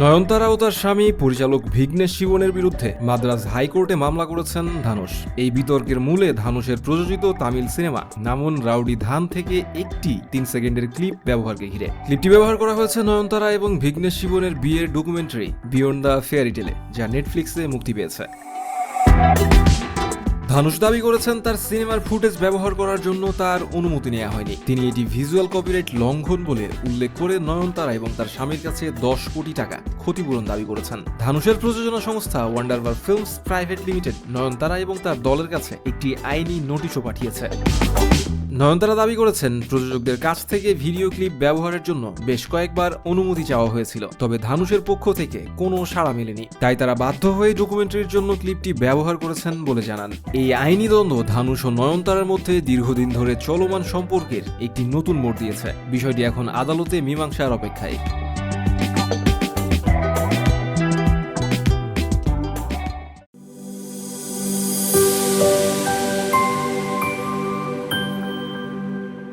নয়নতারা ও তার স্বামী পরিচালক ভিগ্নেশ শিবনের বিরুদ্ধে মাদ্রাজ হাইকোর্টে মামলা করেছেন ধানুষ এই বিতর্কের মূলে ধানুষের প্রযোজিত তামিল সিনেমা নামুন রাউডি ধান থেকে একটি তিন সেকেন্ডের ক্লিপ ব্যবহারকে ঘিরে। ক্লিপটি ব্যবহার করা হয়েছে নয়নতারা এবং ভিগ্নেশ শিবনের বিয়ের ডকুমেন্টারি, বিয়ন্ড দ্য ফেয়ারিটেলে যা নেটফ্লিক্সে মুক্তি পেয়েছে। ধানুষ দাবি করেছেন তার সিনেমার ফুটেজ ব্যবহার করার জন্য তার অনুমতি নেওয়া হয়নি। তিনি এটি ভিজুয়াল কপিরাইট লঙ্ঘন বলে উল্লেখ করে নয়নতারা এবং তার স্বামীর কাছে দশ কোটি টাকা ক্ষতিপূরণ দাবি করেছেন। ধানুষের প্রযোজনা সংস্থা Wunderbar Films Private Limited Nayanthara এবং তার দলের কাছে একটি আইনি নোটিশও পাঠিয়েছে। নয়নতারা দাবি করেছেন, প্রযোজকদের কাছ থেকে ভিডিও ক্লিপ ব্যবহারের জন্য বেশ কয়েকবার অনুমতি চাওয়া হয়েছিল, তবে ধানুষের পক্ষ থেকে কোনো সাড়া মেলেনি। তাই তারা বাধ্য হয়ে ডকুমেন্টারির জন্য ক্লিপটি ব্যবহার করেছেন বলে জানান। এই আইনি দ্বন্দ্ব ধানুষ ও নয়নতারার মধ্যে দীর্ঘদিন ধরে চলমান সম্পর্কের একটি নতুন মোড় দিয়েছে। বিষয়টি এখন আদালতে মীমাংসার অপেক্ষায়।